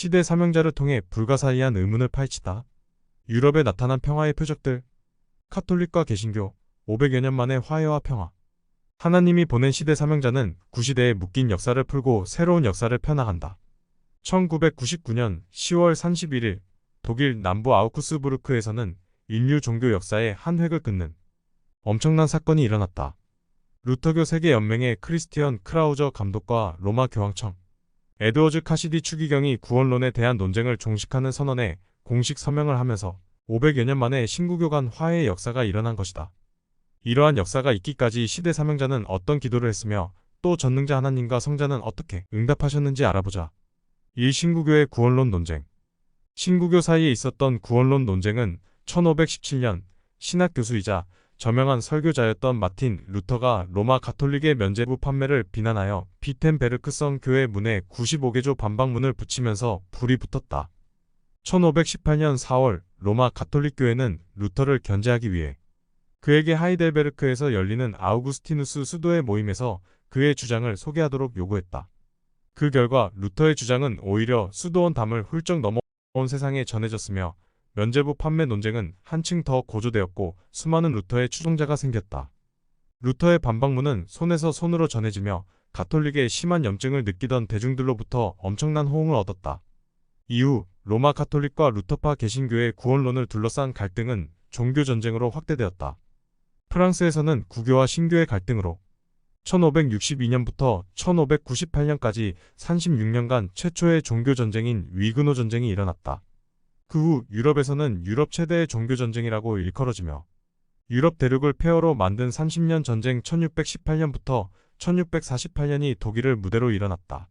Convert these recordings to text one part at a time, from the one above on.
시대 사명자를 통해 불가사의한 의문을 파헤치다. 유럽에 나타난 평화의 표적들. 카톨릭과 개신교, 500여 년 만의 화해와 평화. 하나님이 보낸 시대 사명자는 구시대에 묶인 역사를 풀고 새로운 역사를 펴나간다. 1999년 10월 31일 독일 남부 아우크스부르크에서는 인류 종교 역사의 한 획을 끊는 엄청난 사건이 일어났다. 루터교 세계연맹의 크리스티언 크라우저 감독과 로마 교황청, 에드워즈 카시디 추기경이 구원론에 대한 논쟁을 종식하는 선언에 공식 서명을 하면서 500여 년 만에 신구교 간 화해의 역사가 일어난 것이다. 이러한 역사가 있기까지 시대 사명자는 어떤 기도를 했으며 또 전능자 하나님과 성자는 어떻게 응답하셨는지 알아보자. 1. 신구교의 구원론 논쟁 신구교 사이에 있었던 구원론 논쟁은 1517년 신학 교수이자 저명한 설교자였던 마틴 루터가 로마 가톨릭의 면제부 판매를 비난하여 비텐베르크성 교회 문에 95개조 반박문을 붙이면서 불이 붙었다. 1518년 4월 로마 가톨릭 교회는 루터를 견제하기 위해 그에게 하이델베르크에서 열리는 아우구스티누스 수도의 모임에서 그의 주장을 소개하도록 요구했다. 그 결과 루터의 주장은 오히려 수도원 담을 훌쩍 넘어온 세상에 전해졌으며 면제부 판매 논쟁은 한층 더 고조되었고 수많은 루터의 추종자가 생겼다. 루터의 반박문은 손에서 손으로 전해지며 가톨릭의 심한 염증을 느끼던 대중들로부터 엄청난 호응을 얻었다. 이후 로마 가톨릭과 루터파 개신교의 구원론을 둘러싼 갈등은 종교 전쟁으로 확대되었다. 프랑스에서는 구교와 신교의 갈등으로 1562년부터 1598년까지 36년간 최초의 종교 전쟁인 위그노 전쟁이 일어났다. 그 후 유럽에서는 유럽 최대의 종교 전쟁이라고 일컬어지며 유럽 대륙을 폐허로 만든 30년 전쟁 1618년부터 1648년이 독일을 무대로 일어났다.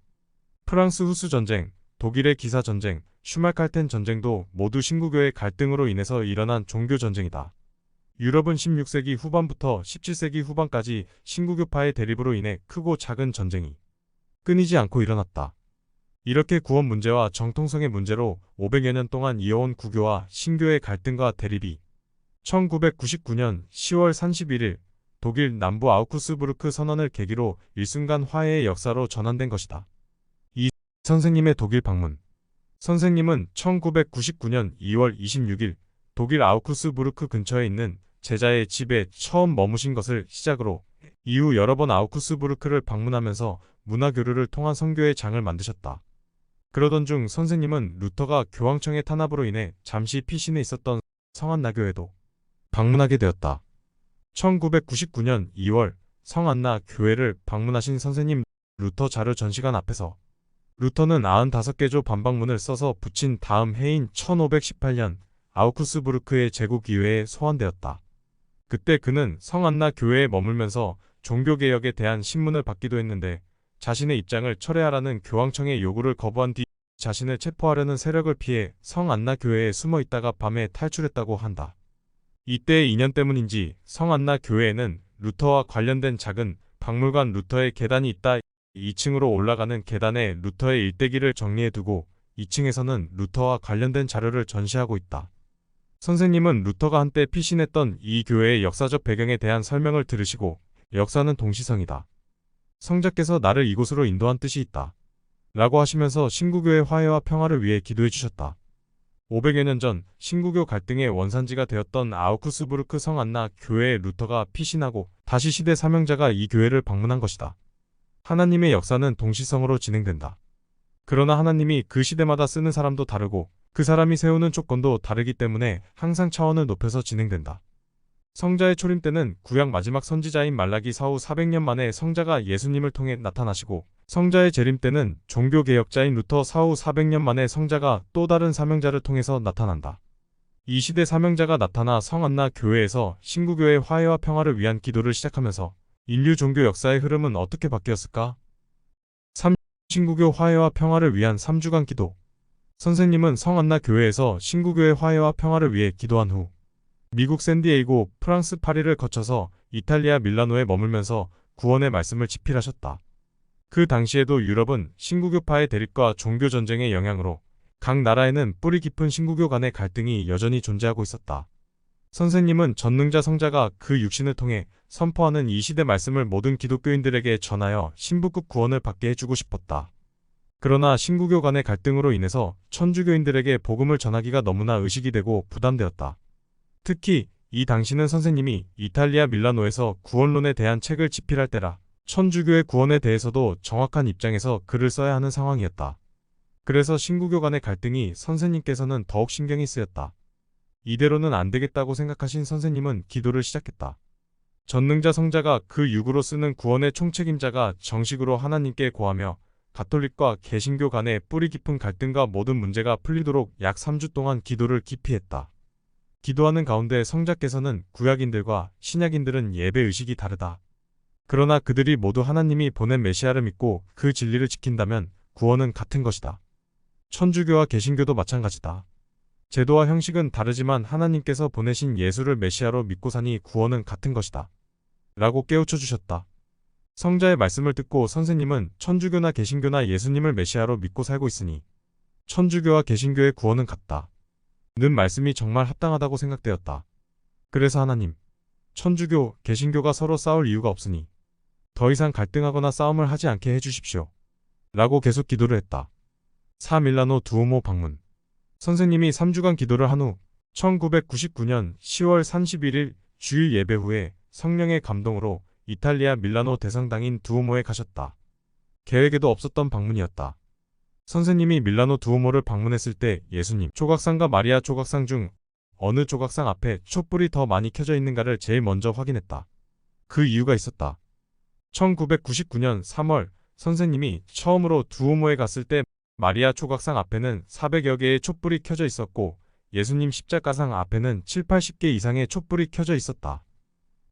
프랑스 후스 전쟁, 독일의 기사 전쟁, 슈말칼텐 전쟁도 모두 신구교의 갈등으로 인해서 일어난 종교 전쟁이다. 유럽은 16세기 후반부터 17세기 후반까지 신구교파의 대립으로 인해 크고 작은 전쟁이 끊이지 않고 일어났다. 이렇게 구원 문제와 정통성의 문제로 500여 년 동안 이어온 구교와 신교의 갈등과 대립이 1999년 10월 31일 독일 남부 아우크스부르크 선언을 계기로 일순간 화해의 역사로 전환된 것이다. 이 선생님의 독일 방문 선생님은 1999년 2월 26일 독일 아우크스부르크 근처에 있는 제자의 집에 처음 머무신 것을 시작으로 이후 여러 번 아우크스부르크를 방문하면서 문화교류를 통한 선교의 장을 만드셨다. 그러던 중 선생님은 루터가 교황청의 탄압으로 인해 잠시 피신해 있었던 성안나교회도 방문하게 되었다. 1999년 2월 성안나 교회를 방문하신 선생님 루터 자료 전시관 앞에서 루터는 95개 조 반박문을 써서 붙인 다음 해인 1518년 아우크스부르크의 제국의회에 소환되었다. 그때 그는 성안나 교회에 머물면서 종교개혁에 대한 신문을 받기도 했는데 자신의 입장을 철회하라는 교황청의 요구를 거부한 뒤 자신을 체포하려는 세력을 피해 성 안나 교회에 숨어 있다가 밤에 탈출했다고 한다. 이때의 인연 때문인지 성 안나 교회에는 루터와 관련된 작은 박물관 루터의 계단이 있다. 2층으로 올라가는 계단에 루터의 일대기를 정리해두고 2층에서는 루터와 관련된 자료를 전시하고 있다. 선생님은 루터가 한때 피신했던 이 교회의 역사적 배경에 대한 설명을 들으시고 역사는 동시성이다. 성자께서 나를 이곳으로 인도한 뜻이 있다. 라고 하시면서 신구교의 화해와 평화를 위해 기도해 주셨다. 500여 년 전 신구교 갈등의 원산지가 되었던 아우크스부르크 성 안나 교회의 루터가 피신하고 다시 시대 사명자가 이 교회를 방문한 것이다. 하나님의 역사는 동시성으로 진행된다. 그러나 하나님이 그 시대마다 쓰는 사람도 다르고 그 사람이 세우는 조건도 다르기 때문에 항상 차원을 높여서 진행된다. 성자의 초림 때는 구약 마지막 선지자인 말라기 사후 400년 만에 성자가 예수님을 통해 나타나시고 성자의 재림 때는 종교개혁자인 루터 사후 400년 만에 성자가 또 다른 사명자를 통해서 나타난다. 이 시대 사명자가 나타나 성안나 교회에서 신구교의 화해와 평화를 위한 기도를 시작하면서 인류 종교 역사의 흐름은 어떻게 바뀌었을까? 3. 신구교 화해와 평화를 위한 3주간 기도 선생님은 성안나 교회에서 신구교의 화해와 평화를 위해 기도한 후 미국 샌디에이고, 프랑스 파리를 거쳐서 이탈리아 밀라노에 머물면서 구원의 말씀을 집필하셨다. 그 당시에도 유럽은 신구교파의 대립과 종교 전쟁의 영향으로 각 나라에는 뿌리 깊은 신구교 간의 갈등이 여전히 존재하고 있었다. 선생님은 전능자 성자가 그 육신을 통해 선포하는 이 시대 말씀을 모든 기독교인들에게 전하여 신부급 구원을 받게 해주고 싶었다. 그러나 신구교 간의 갈등으로 인해서 천주교인들에게 복음을 전하기가 너무나 의식이 되고 부담되었다. 특히 이 당시는 선생님이 이탈리아 밀라노에서 구원론에 대한 책을 집필할 때라 천주교의 구원에 대해서도 정확한 입장에서 글을 써야 하는 상황이었다. 그래서 신구교 간의 갈등이 선생님께서는 더욱 신경이 쓰였다. 이대로는 안 되겠다고 생각하신 선생님은 기도를 시작했다. 전능자 성자가 그 육으로 쓰는 구원의 총책임자가 정식으로 하나님께 고하며 가톨릭과 개신교 간의 뿌리 깊은 갈등과 모든 문제가 풀리도록 약 3주 동안 기도를 깊이 했다. 기도하는 가운데 성자께서는 구약인들과 신약인들은 예배 의식이 다르다. 그러나 그들이 모두 하나님이 보낸 메시아를 믿고 그 진리를 지킨다면 구원은 같은 것이다. 천주교와 개신교도 마찬가지다. 제도와 형식은 다르지만 하나님께서 보내신 예수를 메시아로 믿고 사니 구원은 같은 것이다. 라고 깨우쳐 주셨다. 성자의 말씀을 듣고 선생님은 천주교나 개신교나 예수님을 메시아로 믿고 살고 있으니 천주교와 개신교의 구원은 같다. 는 말씀이 정말 합당하다고 생각되었다. 그래서 하나님, 천주교, 개신교가 서로 싸울 이유가 없으니 더 이상 갈등하거나 싸움을 하지 않게 해주십시오. 라고 계속 기도를 했다. 사밀라노 두오모 방문 선생님이 3주간 기도를 한 후 1999년 10월 31일 주일 예배 후에 성령의 감동으로 이탈리아 밀라노 대성당인 두오모에 가셨다. 계획에도 없었던 방문이었다. 선생님이 밀라노 두오모를 방문했을 때 예수님 조각상과 마리아 조각상 중 어느 조각상 앞에 촛불이 더 많이 켜져 있는가를 제일 먼저 확인했다. 그 이유가 있었다. 1999년 3월 선생님이 처음으로 두오모에 갔을 때 마리아 조각상 앞에는 400여 개의 촛불이 켜져 있었고 예수님 십자가상 앞에는 7, 80개 이상의 촛불이 켜져 있었다.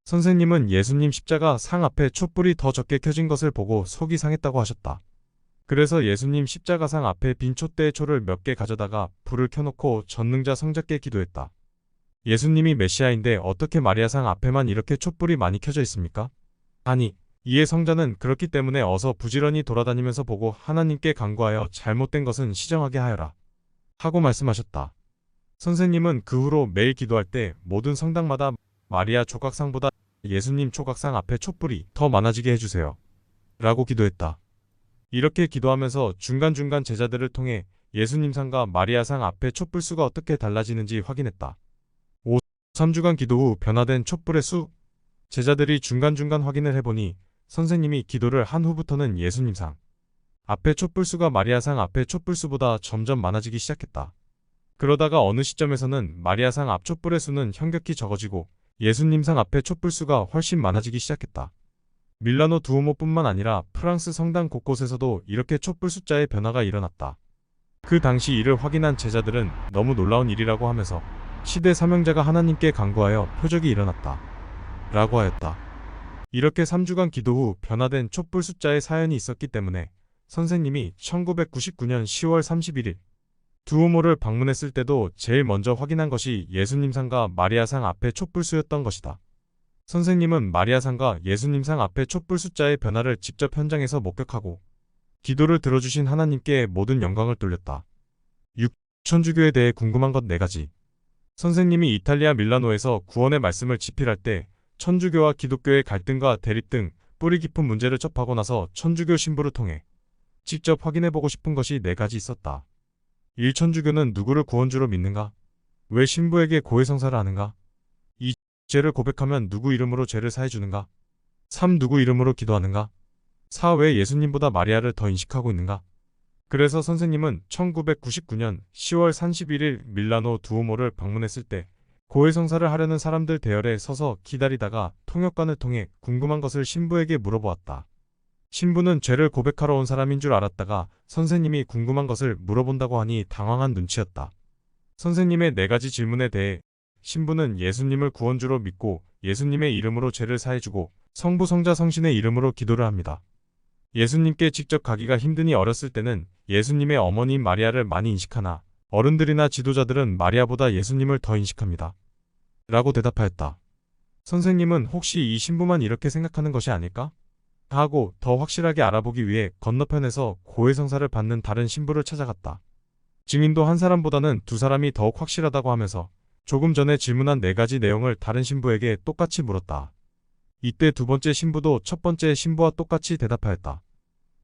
선생님은 예수님 십자가 상 앞에 촛불이 더 적게 켜진 것을 보고 속이 상했다고 하셨다. 그래서 예수님 십자가상 앞에 빈 촛대의 초를 몇 개 가져다가 불을 켜놓고 전능자 성자께 기도했다. 예수님이 메시아인데 어떻게 마리아상 앞에만 이렇게 촛불이 많이 켜져 있습니까? 아니, 이에 성자는 그렇기 때문에 어서 부지런히 돌아다니면서 보고 하나님께 간구하여 잘못된 것은 시정하게 하여라. 하고 말씀하셨다. 선생님은 그 후로 매일 기도할 때 모든 성당마다 마리아 조각상보다 예수님 조각상 앞에 촛불이 더 많아지게 해주세요. 라고 기도했다. 이렇게 기도하면서 중간중간 제자들을 통해 예수님상과 마리아상 앞에 촛불 수가 어떻게 달라지는지 확인했다. 5. 3주간 기도 후 변화된 촛불의 수 제자들이 중간중간 확인을 해보니 선생님이 기도를 한 후부터는 예수님상 앞에 촛불수가 마리아상 앞에 촛불수보다 점점 많아지기 시작했다. 그러다가 어느 시점에서는 마리아상 앞 촛불의 수는 현격히 적어지고 예수님상 앞에 촛불수가 훨씬 많아지기 시작했다. 밀라노 두오모뿐만 아니라 프랑스 성당 곳곳에서도 이렇게 촛불 숫자의 변화가 일어났다. 그 당시 이를 확인한 제자들은 너무 놀라운 일이라고 하면서 시대 사명자가 하나님께 간구하여 표적이 일어났다. 라고 하였다. 이렇게 3주간 기도 후 변화된 촛불 숫자의 사연이 있었기 때문에 선생님이 1999년 10월 31일 두오모를 방문했을 때도 제일 먼저 확인한 것이 예수님상과 마리아상 앞에 촛불수였던 것이다. 선생님은 마리아상과 예수님상 앞에 촛불 숫자의 변화를 직접 현장에서 목격하고 기도를 들어주신 하나님께 모든 영광을 돌렸다. 6. 천주교에 대해 궁금한 것 4가지. 선생님이 이탈리아 밀라노에서 구원의 말씀을 집필할 때 천주교와 기독교의 갈등과 대립 등 뿌리 깊은 문제를 접하고 나서 천주교 신부를 통해 직접 확인해보고 싶은 것이 4가지 있었다. 1. 천주교는 누구를 구원주로 믿는가? 왜 신부에게 고해성사를 하는가? 2. 죄를 고백하면 누구 이름으로 죄를 사해 주는가? 3. 누구 이름으로 기도하는가? 4. 왜 예수님보다 마리아를 더 인식하고 있는가? 그래서 선생님은 1999년 10월 31일 밀라노 두오모를 방문했을 때 고해 성사를 하려는 사람들 대열에 서서 기다리다가 통역관을 통해 궁금한 것을 신부에게 물어보았다. 신부는 죄를 고백하러 온 사람인 줄 알았다가 선생님이 궁금한 것을 물어본다고 하니 당황한 눈치였다. 선생님의 네 가지 질문에 대해 신부는 예수님을 구원주로 믿고 예수님의 이름으로 죄를 사해주고 성부 성자 성신의 이름으로 기도를 합니다. 예수님께 직접 가기가 힘드니 어렸을 때는 예수님의 어머니인 마리아를 많이 인식하나 어른들이나 지도자들은 마리아보다 예수님을 더 인식합니다. 라고 대답하였다. 선생님은 혹시 이 신부만 이렇게 생각하는 것이 아닐까? 하고 더 확실하게 알아보기 위해 건너편에서 고해성사를 받는 다른 신부를 찾아갔다. 증인도 한 사람보다는 두 사람이 더욱 확실하다고 하면서 조금 전에 질문한 네 가지 내용을 다른 신부에게 똑같이 물었다. 이때 두 번째 신부도 첫 번째 신부와 똑같이 대답하였다.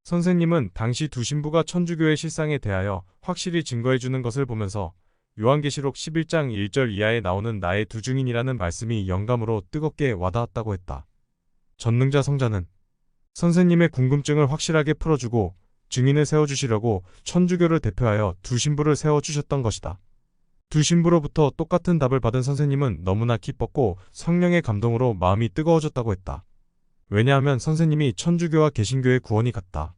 선생님은 당시 두 신부가 천주교의 실상에 대하여 확실히 증거해 주는 것을 보면서 요한계시록 11장 1절 이하에 나오는 나의 두 증인이라는 말씀이 영감으로 뜨겁게 와닿았다고 했다. 전능자 성자는 선생님의 궁금증을 확실하게 풀어주고 증인을 세워주시려고 천주교를 대표하여 두 신부를 세워주셨던 것이다. 두 신부로부터 똑같은 답을 받은 선생님은 너무나 기뻤고 성령의 감동으로 마음이 뜨거워졌다고 했다. 왜냐하면 선생님이 천주교와 개신교의 구원이 같다.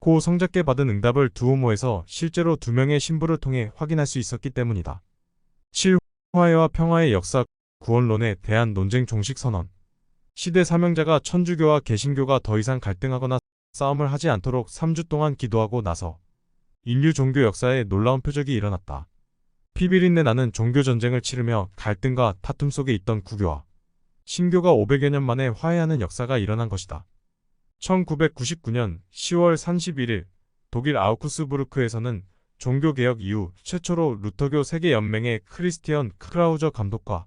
고 성자께 받은 응답을 두오모에서 실제로 두 명의 신부를 통해 확인할 수 있었기 때문이다. 7. 화해와 평화의 역사 구원론에 대한 논쟁 종식 선언 시대 사명자가 천주교와 개신교가 더 이상 갈등하거나 싸움을 하지 않도록 3주 동안 기도하고 나서 인류 종교 역사에 놀라운 표적이 일어났다. 피비린내 나는 종교 전쟁을 치르며 갈등과 다툼 속에 있던 구교와 신교가 500여 년 만에 화해하는 역사가 일어난 것이다. 1999년 10월 31일 독일 아우크스부르크에서는 종교개혁 이후 최초로 루터교 세계연맹의 크리스티언 크라우저 감독과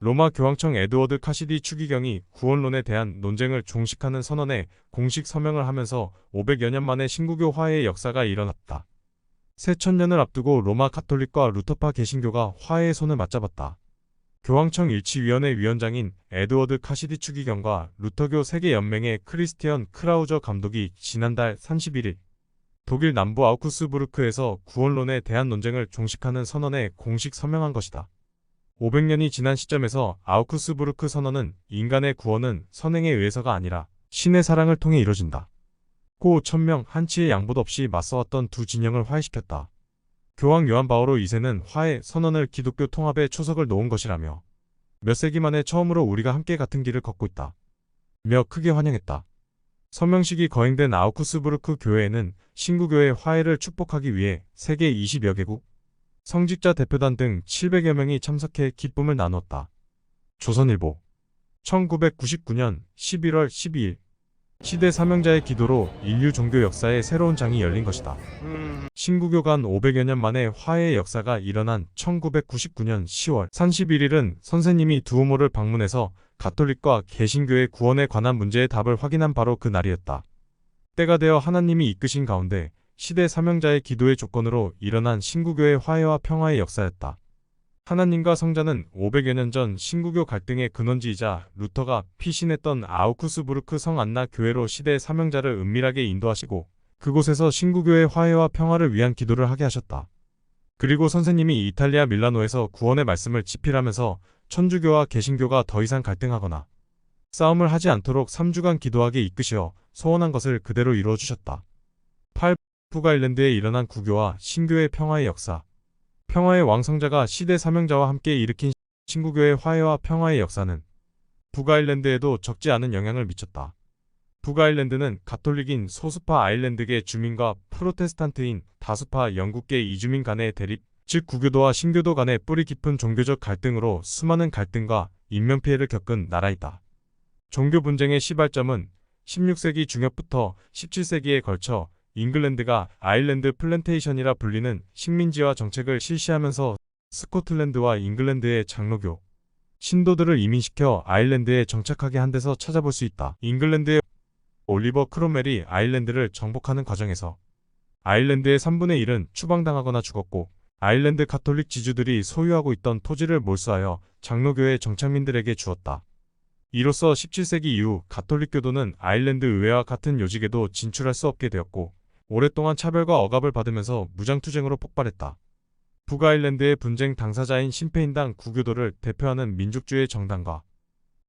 로마 교황청 에드워드 카시디 추기경이 구원론에 대한 논쟁을 종식하는 선언에 공식 서명을 하면서 500여 년 만에 신구교 화해의 역사가 일어났다. 새 천년을 앞두고 로마 카톨릭과 루터파 개신교가 화해의 손을 맞잡았다. 교황청 일치위원회 위원장인 에드워드 카시디 추기경과 루터교 세계연맹의 크리스티언 크라우저 감독이 지난달 31일 독일 남부 아우크스부르크에서 구원론에 대한 논쟁을 종식하는 선언에 공식 서명한 것이다. 500년이 지난 시점에서 아우크스부르크 선언은 인간의 구원은 선행에 의해서가 아니라 신의 사랑을 통해 이뤄진다. 고 천명 한치의 양보도 없이 맞서왔던 두 진영을 화해시켰다. 교황 요한 바오로 2세는 화해 선언을 기독교 통합의 초석을 놓은 것이라며 몇 세기 만에 처음으로 우리가 함께 같은 길을 걷고 있다. 며 크게 환영했다. 서명식이 거행된 아우크스부르크 교회에는 신구교의 화해를 축복하기 위해 세계 20여 개국, 성직자 대표단 등 700여 명이 참석해 기쁨을 나눴다. 조선일보 1999년 11월 12일 시대 사명자의 기도로 인류 종교 역사의 새로운 장이 열린 것이다. 신구교 간 500여 년 만에 화해의 역사가 일어난 1999년 10월 31일은 선생님이 두오모를 방문해서 가톨릭과 개신교의 구원에 관한 문제의 답을 확인한 바로 그 날이었다. 때가 되어 하나님이 이끄신 가운데 시대 사명자의 기도의 조건으로 일어난 신구교의 화해와 평화의 역사였다. 하나님과 성자는 500여 년 전 신구교 갈등의 근원지이자 루터가 피신했던 아우크스부르크 성 안나 교회로 시대 사명자를 은밀하게 인도하시고 그곳에서 신구교의 화해와 평화를 위한 기도를 하게 하셨다. 그리고 선생님이 이탈리아 밀라노에서 구원의 말씀을 집필하면서 천주교와 개신교가 더 이상 갈등하거나 싸움을 하지 않도록 3주간 기도하게 이끄시어 소원한 것을 그대로 이루어 주셨다. 8. 북아일랜드에 일어난 구교와 신교의 평화의 역사 평화의 왕성자가 시대 사명자와 함께 일으킨 신구교의 화해와 평화의 역사는 북아일랜드에도 적지 않은 영향을 미쳤다. 북아일랜드는 가톨릭인 소수파 아일랜드계 주민과 프로테스탄트인 다수파 영국계 이주민 간의 대립, 즉 구교도와 신교도 간의 뿌리 깊은 종교적 갈등으로 수많은 갈등과 인명피해를 겪은 나라이다. 종교 분쟁의 시발점은 16세기 중엽부터 17세기에 걸쳐 잉글랜드가 아일랜드 플랜테이션이라 불리는 식민지화 정책을 실시하면서 스코틀랜드와 잉글랜드의 장로교, 신도들을 이민시켜 아일랜드에 정착하게 한 데서 찾아볼 수 있다. 잉글랜드의 올리버 크롬멜이 아일랜드를 정복하는 과정에서 아일랜드의 3분의 1은 추방당하거나 죽었고 아일랜드 카톨릭 지주들이 소유하고 있던 토지를 몰수하여 장로교의 정착민들에게 주었다. 이로써 17세기 이후 가톨릭 교도는 아일랜드 의회와 같은 요직에도 진출할 수 없게 되었고 오랫동안 차별과 억압을 받으면서 무장투쟁으로 폭발했다. 북아일랜드의 분쟁 당사자인 심페인당 구교도를 대표하는 민족주의 정당과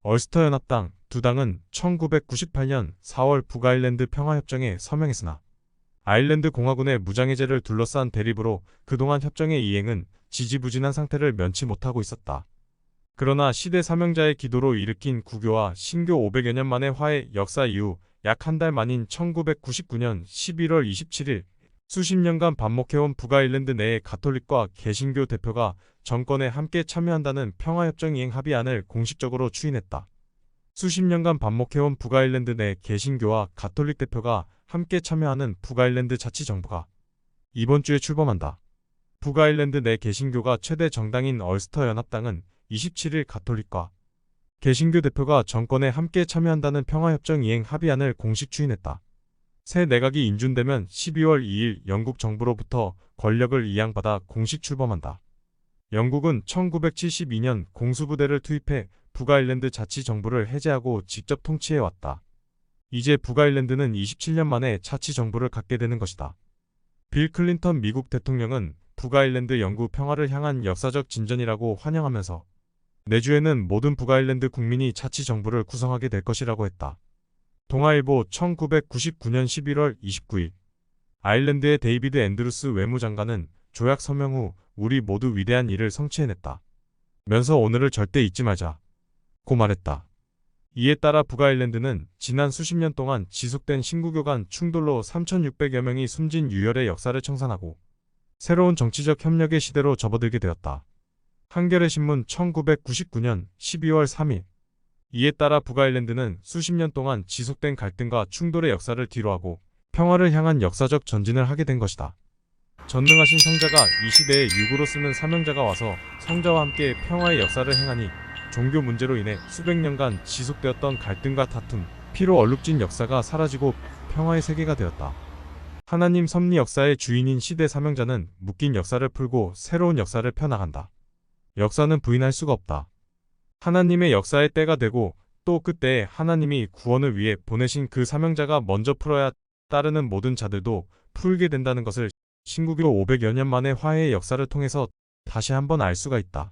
얼스터 연합당 두 당은 1998년 4월 북아일랜드 평화협정에 서명했으나 아일랜드 공화군의 무장해제를 둘러싼 대립으로 그동안 협정의 이행은 지지부진한 상태를 면치 못하고 있었다. 그러나 시대 사명자의 기도로 일으킨 구교와 신교 500여 년 만의 화해 역사 이후 약 한 달 만인 1999년 11월 27일 수십 년간 반목해온 북아일랜드 내의 가톨릭과 개신교 대표가 정권에 함께 참여한다는 평화협정 이행 합의안을 공식적으로 추인했다. 수십 년간 반목해온 북아일랜드 내 개신교와 가톨릭 대표가 함께 참여하는 북아일랜드 자치정부가 이번 주에 출범한다. 북아일랜드 내 개신교가 최대 정당인 얼스터 연합당은 27일 가톨릭과 개신교 대표가 정권에 함께 참여한다는 평화협정 이행 합의안을 공식 추인했다. 새 내각이 인준되면 12월 2일 영국 정부로부터 권력을 이양받아 공식 출범한다. 영국은 1972년 공수부대를 투입해 북아일랜드 자치정부를 해제하고 직접 통치해왔다. 이제 북아일랜드는 27년 만에 자치정부를 갖게 되는 것이다. 빌 클린턴 미국 대통령은 북아일랜드 영구 평화를 향한 역사적 진전이라고 환영하면서 내주에는 모든 북아일랜드 국민이 자치 정부를 구성하게 될 것이라고 했다. 동아일보 1999년 11월 29일 아일랜드의 데이비드 앤드루스 외무장관은 조약 서명 후 우리 모두 위대한 일을 성취해냈다. 면서 오늘을 절대 잊지 말자. 고 말했다. 이에 따라 북아일랜드는 지난 수십 년 동안 지속된 신구교 간 충돌로 3,600여 명이 숨진 유혈의 역사를 청산하고 새로운 정치적 협력의 시대로 접어들게 되었다. 한겨레 신문 1999년 12월 3일 이에 따라 북아일랜드는 수십 년 동안 지속된 갈등과 충돌의 역사를 뒤로하고 평화를 향한 역사적 전진을 하게 된 것이다. 전능하신 성자가 이 시대에 유구로 쓰는 사명자가 와서 성자와 함께 평화의 역사를 행하니 종교 문제로 인해 수백 년간 지속되었던 갈등과 다툼, 피로 얼룩진 역사가 사라지고 평화의 세계가 되었다. 하나님 섭리 역사의 주인인 시대 사명자는 묶인 역사를 풀고 새로운 역사를 펴나간다. 역사는 부인할 수가 없다. 하나님의 역사의 때가 되고 또 그때에 하나님이 구원을 위해 보내신 그 사명자가 먼저 풀어야 따르는 모든 자들도 풀게 된다는 것을 신구교 500여 년 만의 화해의 역사를 통해서 다시 한번 알 수가 있다.